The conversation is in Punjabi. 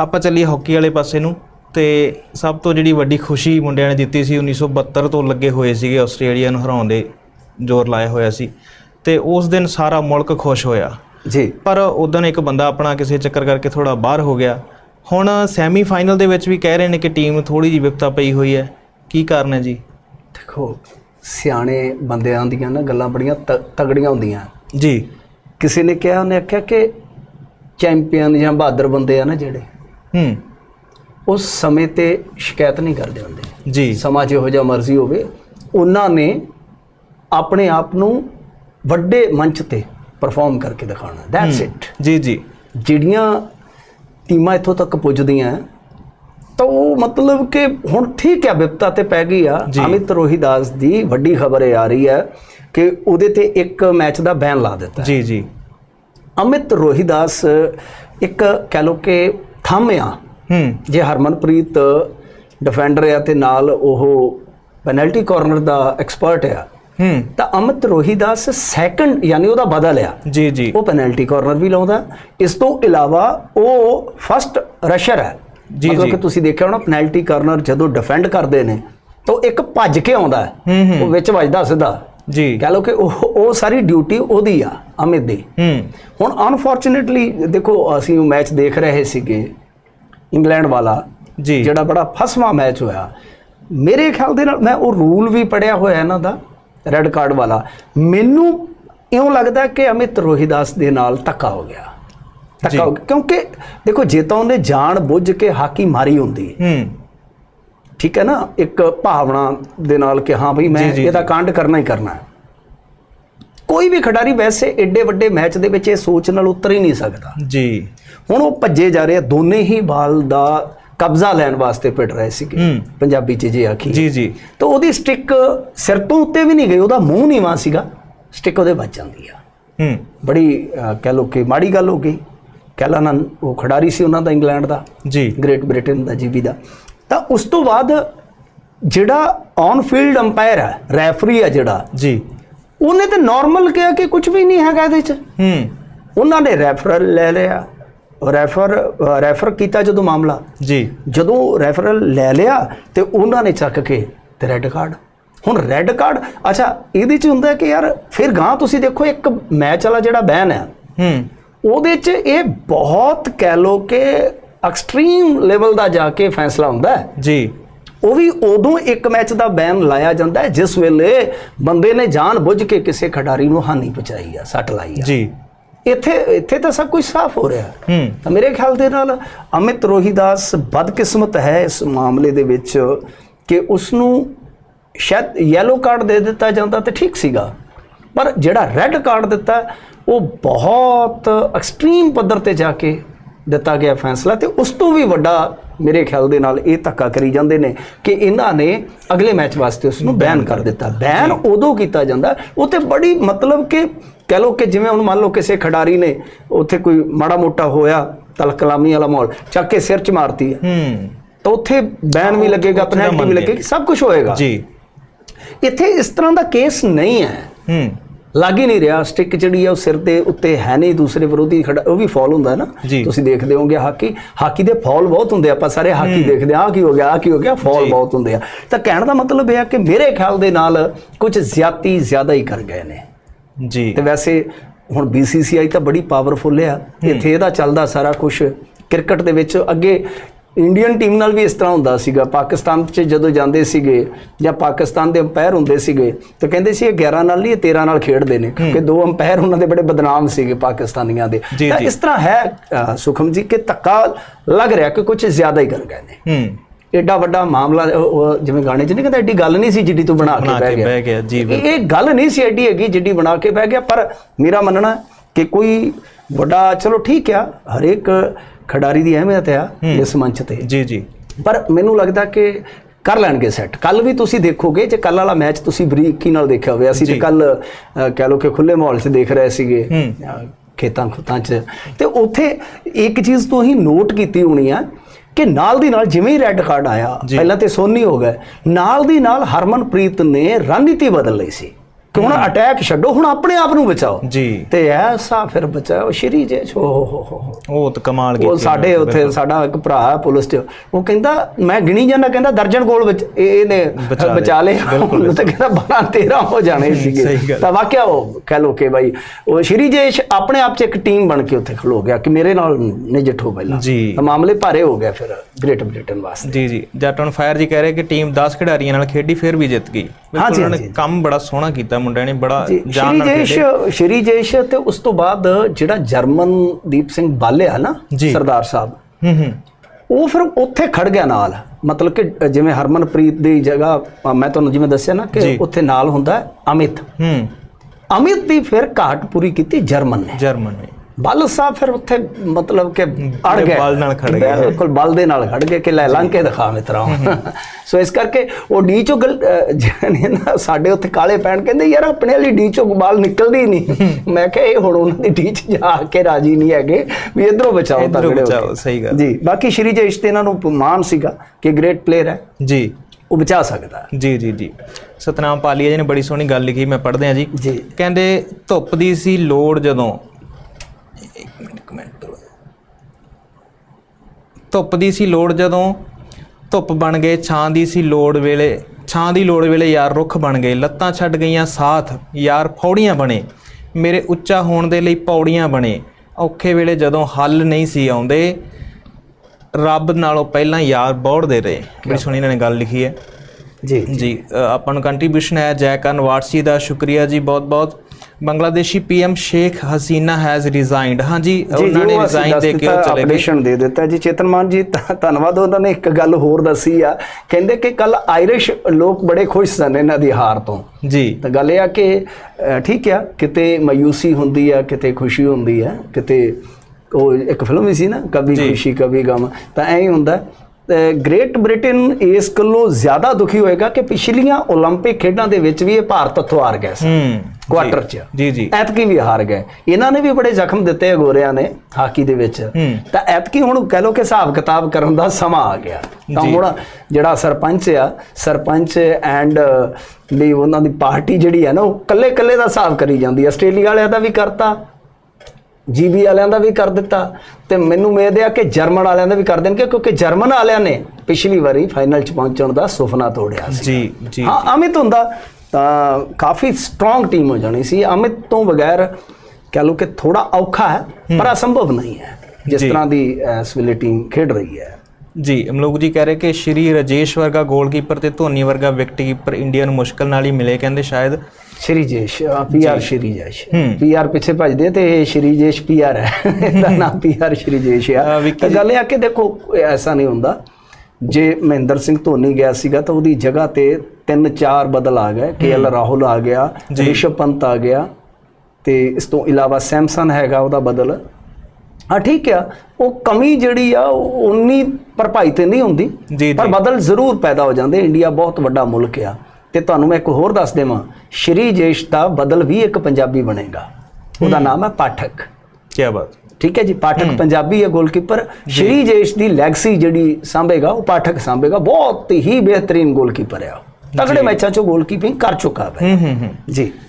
ਆਪਾਂ ਚੱਲੀਏ ਹਾਕੀ ਵਾਲੇ ਪਾਸੇ ਨੂੰ ਤੇ ਸਭ ਤੋਂ ਜਿਹੜੀ ਵੱਡੀ ਖੁਸ਼ੀ ਮੁੰਡਿਆਂ ਨੇ ਦਿੱਤੀ ਸੀ 1972 ਤੋਂ ਲੱਗੇ ਹੋਏ ਸੀਗੇ ਆਸਟ੍ਰੇਲੀਆ ਨੂੰ ਹਰਾਉਣ ਦੇ ਜ਼ੋਰ ਲਾਇਆ ਹੋਇਆ ਸੀ ਤੇ ਉਸ ਦਿਨ ਸਾਰਾ ਮੁਲਕ ਖੁਸ਼ ਹੋਇਆ। ਜੀ। ਪਰ ਉਦੋਂ ਇੱਕ ਬੰਦਾ ਆਪਣਾ ਕਿਸੇ ਚੱਕਰ ਕਰਕੇ ਥੋੜਾ ਬਾਹਰ ਹੋ ਗਿਆ। ਹੁਣ ਸੈਮੀ ਫਾਈਨਲ ਦੇ ਵਿੱਚ ਵੀ ਕਹਿ ਰਹੇ ਨੇ ਕਿ ਟੀਮ ਥੋੜੀ ਜਿਹੀ ਵਿਪਤਾ ਪਈ ਹੋਈ ਹੈ। ਕੀ ਕਾਰਨ ਹੈ ਜੀ? ਦੇਖੋ ਸਿਆਣੇ ਬੰਦਿਆਂ ਦੀਆਂ ਨਾ ਗੱਲਾਂ ਬੜੀਆਂ ਤਗੜੀਆਂ ਹੁੰਦੀਆਂ। ਜੀ। ਕਿਸੇ ਨੇ ਕਿਹਾ ਉਹਨੇ ਆਖਿਆ ਕਿ ਚੈਂਪੀਅਨ ਜਾਂ ਬਹਾਦਰ ਬੰਦੇ ਆ ਨਾ ਜਿਹੜੇ। ਹੂੰ। ਉਸ ਸਮੇਂ ਤੇ ਸ਼ਿਕਾਇਤ ਨਹੀਂ ਕਰਦੇ ਹੁੰਦੇ। ਜੀ। ਸਮਾਂ ਜਿਹੋ ਜਿਹਾ ਮਰਜ਼ੀ ਹੋਵੇ ਉਹਨਾਂ ਨੇ ਆਪਣੇ ਆਪ ਨੂੰ ਵੱਡੇ ਮੰਚ ਤੇ ਪਰਫਾਰਮ ਕਰਕੇ ਦਿਖਾਉਣਾ। ਦੈਟਸ ਇਟ ਜੀ ਜੀ। ਜਿਹੜੀਆਂ ਟੀਮਾਂ ਇੱਥੋਂ ਤੱਕ ਪੁੱਜਦੀਆਂ ਤਾਂ ਉਹ ਮਤਲਬ ਕਿ ਹੁਣ ਠੀਕ ਹੈ ਵਿਪਤਾ ਤੇ ਪੈ ਗਈ ਆ। ਅਮਿਤ ਰੋਹੀਦਾਸ ਦੀ ਵੱਡੀ ਖਬਰ ਆ ਰਹੀ ਹੈ ਕਿ ਉਹਦੇ ਤੇ ਇੱਕ ਮੈਚ ਦਾ ਬੈਨ ਲਾ ਦਿੱਤਾ। ਜੀ ਜੀ। ਅਮਿਤ ਰੋਹੀਦਾਸ ਇੱਕ ਕਹਿ ਲੋ ਕਿ ਥੰਮ ਆ ਹੂੰ। ਜੇ ਹਰਮਨਪ੍ਰੀਤ ਡਿਫੈਂਡਰ ਆ ਤੇ ਨਾਲ ਉਹ ਪੈਨਲਟੀ ਕਾਰਨਰ ਦਾ ਐਕਸਪਰਟ ਆ ਹੂੰ। ਤਾਂ ਅਮਿਤ ਰੋਹੀਦਾਸ ਸੈਕੰਡ ਯਾਨੀ ਉਹਦਾ ਬਦਲ ਆ। ਜੀ ਜੀ। ਉਹ ਪੈਨਲਟੀ ਕਾਰਨਰ ਵੀ ਲਾਉਂਦਾ। ਇਸ ਤੋਂ ਇਲਾਵਾ ਉਹ ਫਸਟ ਰਸ਼ਰ ਹੈ ਜੀ, ਮਤਲਬ ਜੀ। ਕਿ ਤੁਸੀਂ ਦੇਖਿਆ ਹੋਣਾ ਪੈਨਲਟੀ ਕਾਰਨਰ ਜਦੋਂ ਡਿਫੈਂਡ ਕਰਦੇ ਨੇ ਤਾਂ ਇੱਕ ਭੱਜ ਕੇ ਆਉਂਦਾ। ਹੂੰ। ਉਹ ਵਿੱਚ ਵੱਜਦਾ ਸਿੱਧਾ। ਜੀ। ਕਹ ਲਓ ਕਿ ਉਹ ਉਹ ਸਾਰੀ ਡਿਊਟੀ ਉਹਦੀ ਆ ਅਮਿਤ ਦੀ। ਹੂੰ। ਹੁਣ ਅਨਫੋਰਚੂਨੇਟਲੀ ਦੇਖੋ ਅਸੀਂ ਉਹ ਮੈਚ ਦੇਖ ਰਹੇ ਸੀਗੇ ਇੰਗਲੈਂਡ ਵਾਲਾ ਜੀ। ਜਿਹੜਾ ਬੜਾ ਫਸਵਾ ਮੈਚ ਹੋਇਆ। ਮੇਰੇ ਖਿਆਲ ਦੇ ਨਾਲ ਮੈਂ ਉਹ ਰੂਲ ਵੀ ਪੜਿਆ ਹੋਇਆ ਇਹਨਾਂ ਦਾ ਰੈੱਡ ਕਾਰਡ ਵਾਲਾ। ਮੈਨੂੰ ਇਉਂ ਲੱਗਦਾ ਕਿ ਅਮਿਤ ਰੋਹੀਦਾਸ ਦੇ ਨਾਲ ਧੱਕਾ ਹੋ ਗਿਆ। ਧੱਕਾ ਕਿਉਂਕਿ ਦੇਖੋ ਜੇ ਤਾਂ ਉਹਨੇ ਜਾਣ ਬੁੱਝ ਕੇ ਹਾਕੀ ਮਾਰੀ ਹੁੰਦੀ। ਹੂੰ। ਠੀਕ ਹੈ ਨਾ? ਇੱਕ ਭਾਵਨਾ ਦੇ ਨਾਲ ਕਿ ਹਾਂ ਭਈ ਮੈਂ ਇਹਦਾ। ਕਾਂਡ ਕਰਨਾ ਹੀ ਕਰਨਾ ਹੈ। ਕੋਈ ਵੀ ਖਿਡਾਰੀ ਵੈਸੇ ਏਡੇ ਵੱਡੇ ਮੈਚ ਦੇ ਵਿੱਚ ਇਹ ਸੋਚ ਨਾਲ ਉਤਰ ਹੀ ਨਹੀਂ ਸਕਦਾ। ਜੀ। ਹੁਣ ਉਹ ਭੱਜੇ ਜਾ ਰਹੇ ਆ ਦੋਨੇ ਹੀ ਬਾਲ ਦਾ ਕਬਜ਼ਾ ਲੈਣ ਵਾਸਤੇ ਪਿੱਟ ਰਹੇ ਸੀਗੇ। ਪੰਜਾਬੀ ਚ ਜੇ ਆਖੀ ਜੀ ਜੀ। ਤਾਂ ਉਹਦੀ ਸਟਿੱਕ ਸਿਰ ਤੋਂ ਉੱਤੇ ਵੀ ਨਹੀਂ ਗਈ ਉਹਦਾ ਮੂੰਹ ਨੀਵਾਂ ਸੀਗਾ। ਸਟਿੱਕ ਉਹਦੇ ਵੱਜ ਜਾਂਦੀ ਆ। ਹੂੰ। ਬੜੀ ਕਹਿ ਲੋ ਕਿ ਮਾੜੀ ਗੱਲ ਹੋ ਗਈ। ਕੈਲਾਨਨ ਉਹ ਖਿਡਾਰੀ ਸੀ ਉਹਨਾਂ ਦਾ ਇੰਗਲੈਂਡ ਦਾ। ਜੀ। ਗ੍ਰੇਟ ਬ੍ਰਿਟੇਨ ਦਾ ਜੀਬੀ ਦਾ। ਤਾਂ ਉਸ ਤੋਂ ਬਾਅਦ ਜਿਹੜਾ ਔਨ ਫੀਲਡ ਅੰਪਾਇਰ ਹੈ ਰੈਫਰੀ ਹੈ ਜਿਹੜਾ ਜੀ। ਉਹਨੇ ਤੇ ਨਾਰਮਲ ਕਿਹਾ ਕਿ ਕੁਝ ਵੀ ਨਹੀਂ ਹੈਗਾ ਇਹਦੇ 'ਚ। ਹੂੰ। ਉਹਨਾਂ ਨੇ ਰੈਫਰਲ ਲੈ ਲਿਆ। ਰੈਫਰ ਰੈਫਰ ਕੀਤਾ ਜਦੋਂ ਮਾਮਲਾ। ਜੀ। ਜਦੋਂ ਰੈਫਰਲ ਲੈ ਲਿਆ ਤੇ ਉਹਨਾਂ ਨੇ ਚੱਕ ਕੇ ਤੇ ਰੈੱਡ ਕਾਰਡ ਹੁਣ ਰੈੱਡ ਕਾਰਡ ਅੱਛਾ ਇਹਦੇ 'ਚ ਹੁੰਦਾ ਕਿ ਯਾਰ ਫਿਰ ਗਾਂ ਤੁਸੀਂ ਦੇਖੋ ਇੱਕ ਮੈਚ ਵਾਲਾ ਜਿਹੜਾ ਬੈਨ ਹੈ ਹੂੰ। ਉਹਦੇ 'ਚ ਇਹ ਬਹੁਤ ਕਹਿ ਲੋ ਕਿ ਐਕਸਟ੍ਰੀਮ ਲੈਵਲ ਦਾ ਜਾ ਕੇ ਫੈਸਲਾ ਹੁੰਦਾ ਹੈ। ਜੀ। ਉਹ ਵੀ ਉਦੋਂ ਇੱਕ ਮੈਚ ਦਾ ਬੈਨ ਲਾਇਆ ਜਾਂਦਾ ਹੈ ਜਿਸ ਵੇਲੇ ਬੰਦੇ ਨੇ ਜਾਣ ਬੁੱਝ ਕੇ ਕਿਸੇ ਖਿਡਾਰੀ ਨੂੰ ਹਾਨੀ ਪਹੁੰਚਾਈ ਆ ਸੱਟ ਲਾਈ ਆ। ਜੀ। ਇੱਥੇ ਇੱਥੇ ਤਾਂ ਸਭ ਕੁਝ ਸਾਫ਼ ਹੋ ਰਿਹਾ ਤਾਂ ਮੇਰੇ ਖਿਆਲ ਦੇ ਨਾਲ ਅਮਿਤ ਰੋਹੀਦਾਸ ਬਦਕਿਸਮਤ ਹੈ ਇਸ ਮਾਮਲੇ ਦੇ ਵਿੱਚ ਕਿ ਉਸ ਨੂੰ ਸ਼ਾਇਦ ਯੈਲੋ ਕਾਰਡ ਦੇ ਦਿੱਤਾ ਜਾਂਦਾ ਤੇ ਠੀਕ ਸੀਗਾ ਪਰ ਜਿਹੜਾ ਰੈੱਡ ਕਾਰਡ ਦਿੱਤਾ ਉਹ ਬਹੁਤ ਐਕਸਟ੍ਰੀਮ ਪੱਧਰ ਤੇ ਜਾ ਕੇ ਦਿੱਤਾ ਗਿਆ ਫੈਸਲਾ ਤੇ ਉਸ ਤੋਂ ਵੀ ਵੱਡਾ ਮੇਰੇ ਖਿਆਲ ਦੇ ਨਾਲ ਇਹ ਧੱਕਾ ਕਰੀ ਜਾਂਦੇ ਨੇ ਕਿ ਇਹਨਾਂ ਨੇ ਅਗਲੇ ਮੈਚ ਵਾਸਤੇ ਉਸ ਨੂੰ ਬੈਨ ਕਰ ਦਿੱਤਾ। ਬੈਨ ਉਦੋਂ ਕੀਤਾ ਜਾਂਦਾ ਉਹ ਤੇ ਬੜੀ ਮਤਲਬ ਕਿ ਕਹਿ ਲਓ ਕਿ ਜਿਵੇਂ ਹੁਣ ਮੰਨ ਲਓ ਕਿਸੇ ਖਿਡਾਰੀ ਨੇ ਉੱਥੇ ਕੋਈ ਮਾੜਾ ਮੋਟਾ ਹੋਇਆ ਤਲਕਲਾਮੀ ਵਾਲਾ ਮਾਹੌਲ ਚੱਕ ਕੇ ਸਿਰ 'ਚ ਮਾਰਤੀ ਹੈ। ਹੂੰ। ਤਾਂ ਉੱਥੇ ਬੈਨ ਵੀ ਲੱਗੇਗਾ ਉੱਥੇ ਪੈਨਲਟੀ ਵੀ। ਲੱਗੇਗੀ ਸਭ ਕੁਝ ਹੋਏਗਾ। ਜੀ। ਇੱਥੇ ਇਸ ਤਰ੍ਹਾਂ ਦਾ ਕੇਸ ਨਹੀਂ ਹੈ। ਹੂੰ। ਲੱਗ ਹੀ ਨਹੀਂ ਰਿਹਾ। ਸਟਿਕ ਜਿਹੜੀ ਆ ਉਹ ਸਿਰ ਦੇ ਉੱਤੇ ਹੈ ਨਹੀਂ ਦੂਸਰੇ ਵਿਰੋਧੀ ਖੜਾ ਉਹ ਵੀ ਫਾਲ ਹੁੰਦਾ ਹੈ ਨਾ। ਤੁਸੀਂ ਦੇਖਦੇ ਹੋਵੋਗੇ ਹਾਕੀ। ਹਾਕੀ ਦੇ ਫਾਲ ਬਹੁਤ ਹੁੰਦੇ ਆ ਆਪਾਂ ਸਾਰੇ ਹਾਕੀ ਦੇਖਦੇ ਆ ਕੀ ਹੋ ਗਿਆ ਆ ਕੀ ਹੋ ਗਿਆ ਫਾਲ। ਬਹੁਤ ਹੁੰਦੇ ਆ। ਤਾਂ ਕਹਿਣ ਦਾ ਮਤਲਬ ਇਹ ਆ ਕਿ ਮੇਰੇ ਖਿਆਲ ਦੇ ਨਾਲ ਕੁਝ ਜ਼ਿਆਤੀ ਜ਼ਿਆਦਾ ਹੀ ਕਰ ਗਏ ਨੇ। ਜੀ। ਤੇ ਵੈਸੇ ਹੁਣ BCCI ਤਾਂ ਬੜੀ ਪਾਵਰਫੁਲ ਆ। ਇੱਥੇ ਇਹਦਾ ਚੱਲਦਾ ਸਾਰਾ ਕੁਝ। ਕ੍ਰਿਕਟ ਦੇ ਵਿੱਚ ਅੱਗੇ ਇੰਡੀਅਨ ਟੀਮ ਨਾਲ ਵੀ ਇਸ ਤਰ੍ਹਾਂ ਹੁੰਦਾ ਸੀਗਾ। ਪਾਕਿਸਤਾਨ 'ਚ ਜਦੋਂ ਜਾਂਦੇ ਸੀਗੇ ਜਾਂ ਪਾਕਿਸਤਾਨ ਦੇ ਅੰਪਾਇਰ ਹੁੰਦੇ ਸੀਗੇ ਤਾਂ ਕਹਿੰਦੇ ਸੀ ਇਹ 11 ਨਾਲ ਨਹੀਂ ਇਹ 13 ਨਾਲ ਖੇਡਦੇ ਨੇ ਕਿਉਂਕਿ ਦੋ ਅੰਪਾਇਰ ਉਹਨਾਂ ਦੇ ਬੜੇ ਬਦਨਾਮ ਸੀਗੇ ਪਾਕਿਸਤਾਨੀਆਂ ਦੇ। ਤਾਂ। ਇਸ ਤਰ੍ਹਾਂ ਹੈ ਸੁਖਮ ਜੀ ਕਿ ਧੱਕਾ ਲੱਗ ਰਿਹਾ ਕਿ ਕੁਝ ਜ਼ਿਆਦਾ ਹੀ ਕਰ ਗਏ ਨੇ। ਹੂੰ। ਏਡਾ ਵੱਡਾ ਮਾਮਲਾ ਜਿਵੇਂ ਗਾਣੇ 'ਚ ਨਹੀਂ ਕਹਿੰਦਾ ਏਡੀ ਗੱਲ ਨਹੀਂ ਸੀ ਜਿੱਡੀ ਤੂੰ ਬਣਾ ਕੇ ਬਹਿ ਗਿਆ। ਇਹ ਗੱਲ ਨਹੀਂ ਸੀ ਐਡੀ ਹੈਗੀ ਜਿੱਡੀ ਬਣਾ ਕੇ ਬਹਿ ਗਿਆ ਪਰ ਮੇਰਾ ਮੰਨਣਾ ਕਿ ਕੋਈ ਵੱਡਾ ਚਲੋ ਠੀਕ ਆ ਹਰੇਕ ਖਿਡਾਰੀ ਦੀ ਅਹਿਮੀਅਤ ਆ ਇਸ ਮੰਚ ਤੇ। ਜੀ ਜੀ। ਪਰ ਮੈਨੂੰ ਲੱਗਦਾ ਕਿ ਕਰ ਲੈਣਗੇ ਸੈੱਟ ਕੱਲ ਵੀ ਤੁਸੀਂ ਦੇਖੋਗੇ ਜੇ ਕੱਲ ਵਾਲਾ ਮੈਚ ਤੁਸੀਂ ਬਰੀਕੀ ਨਾਲ ਦੇਖਿਆ ਹੋਵੇ। ਅਸੀਂ ਤੇ। ਕੱਲ ਕਹਿ ਲਓ ਕਿ ਖੁੱਲੇ ਮਾਹੌਲ 'ਚ ਦੇਖ ਰਹੇ ਸੀਗੇ ਖੇਤਾਂ ਖੁੱਤਾਂ 'ਚ। ਤੇ ਉੱਥੇ ਇੱਕ ਚੀਜ਼ ਤੋਂ ਹੀ ਨੋਟ ਕੀਤੀ ਹੋਣੀ ਆ ਕਿ ਨਾਲ ਦੀ ਨਾਲ ਜਿਵੇਂ ਹੀ ਰੈੱਡ ਕਾਰਡ ਆਇਆ। ਪਹਿਲਾਂ ਤੇ ਸੋਨੀ ਹੋ ਗਏ ਨਾਲ ਦੀ ਨਾਲ ਹਰਮਨਪ੍ਰੀਤ ਨੇ ਰਣਨੀਤੀ ਬਦਲ ਲਈ ਸੀ। ਕਿ ਹੁਣ ਅਟੈਕ ਛੱਡੋ ਹੁਣ ਆਪਣੇ ਆਪ ਨੂੰ ਬਚਾਓ। ਜੀ। ਤੇ ਐਸਾ ਫਿਰ ਬਚਾਓ ਸ਼੍ਰੀ ਜੇ ਹੋ ਹੋ ਹੋ ਉਹ ਤਾਂ ਕਮਾਲ ਕੀਤੀ ਉਹ ਸਾਡੇ ਉੱਥੇ ਸਾਡਾ ਇੱਕ ਭਰਾ ਹੈ ਪੁਲਿਸ 'ਚ। ਉਹ ਕਹਿੰਦਾ ਮੈਂ ਗਿਣੀ ਜਾਂਦਾ ਕਹਿੰਦਾ ਦਰਜਨ ਗੋਲ ਵਿੱਚ ਇਹ- ਇਹਨੇ ਬਚਾ ਲਏ ਹੁਣ ਤਾਂ ਕਹਿੰਦਾ 12 13 ਹੋ ਜਾਣੇ ਸੀਗੇ। ਤਾਂ ਵਾਕਿਆ ਉਹ ਕਹਿ ਲੋ ਕਿ ਭਾਈ ਉਹ ਸ਼੍ਰੀ ਜੇਸ਼ ਆਪਣੇ ਆਪ 'ਚ ਇੱਕ ਟੀਮ ਬਣ ਕੇ ਉੱਥੇ ਖਲੋ ਗਿਆ ਕਿ ਮੇਰੇ ਨਾਲ ਨਜਿੱਠੋ ਪਹਿਲਾਂ। ਜੀ। ਤਾਂ ਮਾਮਲੇ ਭਾਰੇ ਹੋ ਗਿਆ ਫਿਰ ਗ੍ਰੇਟ ਬ੍ਰਿਟਨ ਵਾਸਤੇ। ਜੀ ਜੀ। ਜੱਟ ਔਨ ਫਾਇਰ ਜੀ ਕਹਿ ਰਹੇ ਕਿ ਟੀਮ 10 ਖਿਡਾਰੀਆਂ ਨਾਲ ਖੇਡੀ ਫਿਰ ਵੀ ਜਿੱਤ ਗਈ। ਬਿਲਕੁਲ ਉਹਨਾਂ ਨੇ। ਕੰਮ ਬੜਾ ਸੋਹਣਾ ਕੀਤਾ। ਮੁੰਡਿਆਂ ਨੇ ਬੜਾ ਜਾਨ ਨਾਲ ਜੇਸ਼ ਖੇਡੇ ਸ਼੍ਰੀ ਜੇਸ਼ ਤੇ ਉਸ ਤੋਂ ਬਾਅਦ ਜਿਹੜਾ ਜਰਮਨਦੀਪ ਸਿੰਘ ਬਾਲਿਆ ਨਾ। ਸਰਦਾਰ ਸਾਹਿਬ ਹੂੰ ਹੂੰ। ਉਹ ਫਿਰ ਉੱਥੇ ਖੜ ਗਿਆ ਨਾਲ। ਮਤਲਬ ਕਿ ਜਿਵੇਂ ਹਰਮਨਪ੍ਰੀਤ ਦੀ ਜਗ੍ਹਾ ਮੈਂ ਤੁਹਾਨੂੰ ਜਿਵੇਂ ਦੱਸਿਆ ਨਾ ਕਿ। ਉੱਥੇ ਨਾਲ ਹੁੰਦਾ ਅਮਿਤ। ਹੂੰ। ਅਮਿਤ ਦੀ ਫਿਰ ਘਾਟ ਪੂਰੀ ਕੀਤੀ ਜਰਮਨ ਨੇ। ਜਰਮਨ ਨੇ। ਬਲ ਸਾਹਿਬ ਫਿਰ ਉੱਥੇ ਮਤਲਬ ਕਿ ਅੜ ਗਏ। ਬਲ ਨਾਲ ਖੜ ਗਏ। ਬਿਲਕੁਲ ਬਲ ਦੇ ਨਾਲ ਖੜ ਗਏ ਕਿ ਲੈ ਲੰਘ ਕੇ ਦਿਖਾ ਮਿੱਤਰਾ। ਸੋ ਇਸ ਕਰਕੇ ਉਹ ਡੀ ਚੋਂ ਜਿਹੜੇ ਨਾ ਸਾਡੇ ਉੱਥੇ ਕਾਲੇ ਪੈਣ ਕਹਿੰਦੇ ਯਾਰ ਆਪਣੇ ਵਾਲੀ ਡੀ ਚੋਂ ਬਾਲ ਨਿਕਲਦੀ ਨਹੀਂ। ਮੈਂ ਕਿਹਾ ਇਹ ਹੁਣ ਉਹਨਾਂ ਦੀ ਡੀ ਚ ਜਾ ਕੇ ਰਾਜੀ ਨਹੀਂ ਹੈਗੇ। ਵੀ ਇਧਰੋਂ ਬਚਾਓ ਇੱਧਰੋਂ ਹੋ ਕੇ। ਬਚਾਓ, ਸਹੀ ਗੱਲ। ਜੀ ਬਾਕੀ ਸ਼੍ਰੀ ਜੇਸ਼ ਤੇ ਇਹਨਾਂ ਨੂੰ ਮਾਨ ਸੀਗਾ ਕਿ ਗ੍ਰੇਟ ਪਲੇਅਰ ਹੈ। ਜੀ। ਉਹ ਬਚਾ ਸਕਦਾ ਜੀ ਜੀ ਜੀ। ਸਤਨਾਮ ਪਾਲੀਆ ਜੀ ਨੇ ਬੜੀ ਸੋਹਣੀ ਗੱਲ ਲਿਖੀ ਮੈਂ ਪੜ੍ਹਦੇ ਆ ਜੀ। ਜੀ। ਕਹਿੰਦੇ ਧੁੱਪ ਦੀ ਸੀ ਲੋੜ ਜਦੋਂ ਇੱਕ ਮਿੰਟ ਇੱਕ ਮਿੰਟ ਧੁੱਪ ਦੀ ਸੀ ਲੋੜ ਜਦੋਂ ਧੁੱਪ ਬਣ ਗਏ ਛਾਂ ਦੀ ਸੀ ਲੋੜ ਵੇਲੇ ਛਾਂ ਦੀ ਲੋੜ ਵੇਲੇ ਯਾਰ ਰੁੱਖ ਬਣ ਗਏ ਲੱਤਾਂ ਛੱਡ ਗਈਆਂ ਸਾਥ ਯਾਰ ਫੌੜੀਆਂ ਬਣੇ ਮੇਰੇ ਉੱਚਾ ਹੋਣ ਦੇ ਲਈ ਪੌੜੀਆਂ ਬਣੇ ਔਖੇ ਵੇਲੇ ਜਦੋਂ ਹੱਲ ਨਹੀਂ ਸੀ ਆਉਂਦੇ ਰੱਬ ਨਾਲੋਂ ਪਹਿਲਾਂ ਯਾਰ ਬੌੜਦੇ ਰਹੇ। ਬੜੀ ਸੋਹਣੀ ਇਹਨਾਂ ਨੇ ਗੱਲ ਲਿਖੀ ਹੈ। ਜੀ ਜੀ। ਆਪਾਂ ਨੂੰ ਕੰਟਰੀਬਿਊਸ਼ਨ ਹੈ ਜੈਕਨ ਵਾਟਸੀ ਦਾ ਸ਼ੁਕਰੀਆ ਜੀ ਬਹੁਤ ਬਹੁਤ Bangladeshi PM Sheikh Hasina has resigned ਹਾਂਜੀ ਉਹਨਾਂ ਨੇ ਰਿਜ਼ਾਈਨ ਦੇ ਕੇ ਉਹ ਚਲੇ ਗਏ। ਦੇ ਦਿੱਤਾ। ਜੀ ਚੇਤਨਮਾਨ ਜੀ ਧੰਨਵਾਦ। ਉਹਨਾਂ ਨੇ ਇੱਕ ਗੱਲ ਹੋਰ ਦੱਸੀ ਆ। ਕਹਿੰਦੇ ਕਿ ਕੱਲ ਆਇਰਿਸ਼ ਲੋਕ ਬੜੇ ਖੁਸ਼ ਸਨ ਇਹਨਾਂ ਦੀ ਹਾਰ ਤੋਂ। ਜੀ। ਤਾਂ ਗੱਲ ਇਹ ਆ ਕਿ ਠੀਕ ਆ ਕਿਤੇ ਮਾਯੂਸੀ ਹੁੰਦੀ ਆ ਕਿਤੇ ਖੁਸ਼ੀ ਹੁੰਦੀ ਆ ਕਿਤੇ ਉਹ ਇੱਕ ਫਿਲਮ ਵੀ ਸੀ ਨਾ ਕਭੀ ਖੁਸ਼ੀ ਕਭੀ ਗਮ। ਤਾਂ ਐਂ ਹੀ ਹੁੰਦਾ। ਗ੍ਰੇਟ ਬ੍ਰਿਟੇਨ ਇਸ ਕੋਲੋਂ ਜ਼ਿਆਦਾ ਦੁਖੀ ਹੋਏਗਾ ਕਿ ਪਿਛਲੀਆਂ 올림픽 ਖੇਡਾਂ ਦੇ ਵਿੱਚ ਵੀ ਇਹ ਭਾਰਤ ਹਥਵਾਰ ਗਿਆ ਸੀ ਕੁਆਟਰ 'ਚ। ਜੀ ਜੀ। ਐਤਕੀ ਵੀ ਹਾਰ ਗਏ। ਇਹਨਾਂ ਨੇ ਵੀ ਬੜੇ ਜ਼ਖਮ ਦਿੱਤੇ ਆ ਗੋਰਿਆਂ ਨੇ ਹਾਕੀ ਦੇ ਵਿੱਚ। ਤਾਂ ਐਤਕੀ ਹੁਣ ਕਹਿ ਲੋ ਕਿ ਹਿਸਾਬ ਕਿਤਾਬ ਕਰਨ ਦਾ ਸਮਾਂ ਆ ਗਿਆ। ਤਾਂ। ਹੁਣ ਜਿਹੜਾ ਸਰਪੰਚ ਆ ਸਰਪੰਚ ਐਂਡ ਵੀ ਉਹਨਾਂ ਦੀ ਪਾਰਟੀ ਜਿਹੜੀ ਹੈ ਨਾ ਉਹ ਕੱਲੇ ਕੱਲੇ ਦਾ ਹਿਸਾਬ ਕਰੀ ਜਾਂਦੀ ਆ। ਆਸਟ੍ਰੇਲੀਆ ਵਾਲਿਆਂ ਦਾ ਵੀ ਕਰਤਾ ਜੀਬੀ ਵਾਲਿਆਂ ਦਾ ਵੀ ਕਰ ਦਿੱਤਾ। ਤੇ ਮੈਨੂੰ ਉਮੀਦ ਹੈ ਕਿ ਜਰਮਨ ਵਾਲਿਆਂ ਦਾ ਵੀ ਕਰ ਦੇਣਗੇ ਕਿਉਂਕਿ ਜਰਮਨ ਵਾਲਿਆਂ ਨੇ ਪਿਛਲੀ ਵਾਰੀ ਫਾਈਨਲ 'ਚ ਪਹੁੰਚਣ ਦਾ ਸੁਪਨਾ ਤੋੜਿਆ ਸੀ ਜੀ ਜੀ ਹਾਂ ਅਮਿਤ ਹੁੰਦਾ ਤਾਂ ਕਾਫੀ ਸਟਰੋਂਗ ਟੀਮ ਹੋ ਜਾਣੀ ਸੀ। ਅਮਿਤ ਤੋਂ ਬਗੈਰ ਕਹ ਲਓ ਕਿ ਥੋੜਾ ਔਖਾ ਹੈ ਪਰ ਅਸੰਭਵ ਨਹੀਂ ਹੈ ਜਿਸ। ਤਰ੍ਹਾਂ ਦੀ ਇਸ ਵੇਲੇ ਟੀਮ ਖੇਡ ਰਹੀ ਹੈ। ਜੀ ਅਮਲੋਕ ਜੀ ਕਹਿ ਰਹੇ ਕਿ ਸ਼੍ਰੀ ਰਜੇਸ਼ ਵਰਗਾ ਗੋਲਕੀਪਰ ਤੇ ਧੋਨੀ ਵਰਗਾ ਵਿਕਟਕੀਪਰ ਇੰਡੀਆ ਨੂੰ ਮੁਸ਼ਕਲ ਨਾਲ ਹੀ ਮਿਲੇ ਕਹਿੰਦੇ ਸ਼ਾਇਦ। Sreejesh PR Sreejesh. ਹੂੰ। ਪੀਆਰ ਪਿੱਛੇ ਭਜਦੇ ਤੇ ਇਹ ਸ਼੍ਰੀ ਜੇਸ਼ ਪੀਆਰ ਹੈ। ਇਹਦਾ ਨਾਮ ਪੀਆਰ ਸ਼੍ਰੀ ਜੇਸ਼ ਆ। ਤਾਂ ਗੱਲ ਇਹ ਆ ਕਿ ਦੇਖੋ ਐਸਾ ਨਹੀਂ ਹੁੰਦਾ। ਜੇ ਮਹਿੰਦਰ ਸਿੰਘ ਧੋਨੀ ਗਿਆ ਸੀਗਾ ਤਾਂ ਉਹਦੀ ਜਗ੍ਹਾ ਤੇ ਤਿੰਨ ਚਾਰ ਬਦਲ ਆ ਗਏ। ਕੇਐਲ ਰਾਹੁਲ ਆ ਗਿਆ ਜੀ। ਰਿਸ਼ਭ ਪੰਤ ਆ ਗਿਆ ਤੇ ਇਸ ਤੋਂ ਇਲਾਵਾ ਸੈਮਸਨ ਹੈਗਾ ਉਹਦਾ ਬਦਲ। ਹਾਂ ਠੀਕ ਆ। ਉਹ ਕਮੀ ਜਿਹੜੀ ਆ ਉਹ ਉਨੀ ਭਰਪਾਈ ਤੇ ਨਹੀਂ ਹੁੰਦੀ ਪਰ। ਬਦਲ ਜ਼ਰੂਰ ਪੈਦਾ ਹੋ ਜਾਂਦੇ। ਇੰਡੀਆ ਬਹੁਤ ਵੱਡਾ ਮੁਲਕ ਆ। ਤੇ ਤੁਹਾਨੂੰ ਮੈਂ ਇੱਕ ਹੋਰ ਦੱਸ ਦੇਵਾਂ ਸ਼੍ਰੀ ਜੇਸ਼ ਦਾ ਬਦਲ ਵੀ ਇੱਕ ਪੰਜਾਬੀ ਬਣੇਗਾ। ਉਹਦਾ ਨਾਮ ਹੈ ਪਾਠਕ। ਕੀ ਬਾਤ। ਠੀਕ ਹੈ ਜੀ ਪਾਠਕ ਪੰਜਾਬੀ ਹੈ ਗੋਲਕੀਪਰ ਸ਼੍ਰੀ ਜੇਸ਼ ਦੀ ਲੈਗਸੀ ਜਿਹੜੀ ਸਾਂਭੇਗਾ ਉਹ ਪਾਠਕ ਸਾਂਭੇਗਾ। ਬਹੁਤ ਹੀ ਬਿਹਤਰੀਨ ਗੋਲਕੀਪਰ ਹੈ ਉਹ। ਤਗੜੇ ਮੈਚਾਂ 'ਚੋਂ ਗੋਲਕੀਪਿੰਗ ਕਰ ਚੁੱਕਾ ਹੈ। ਜੀ।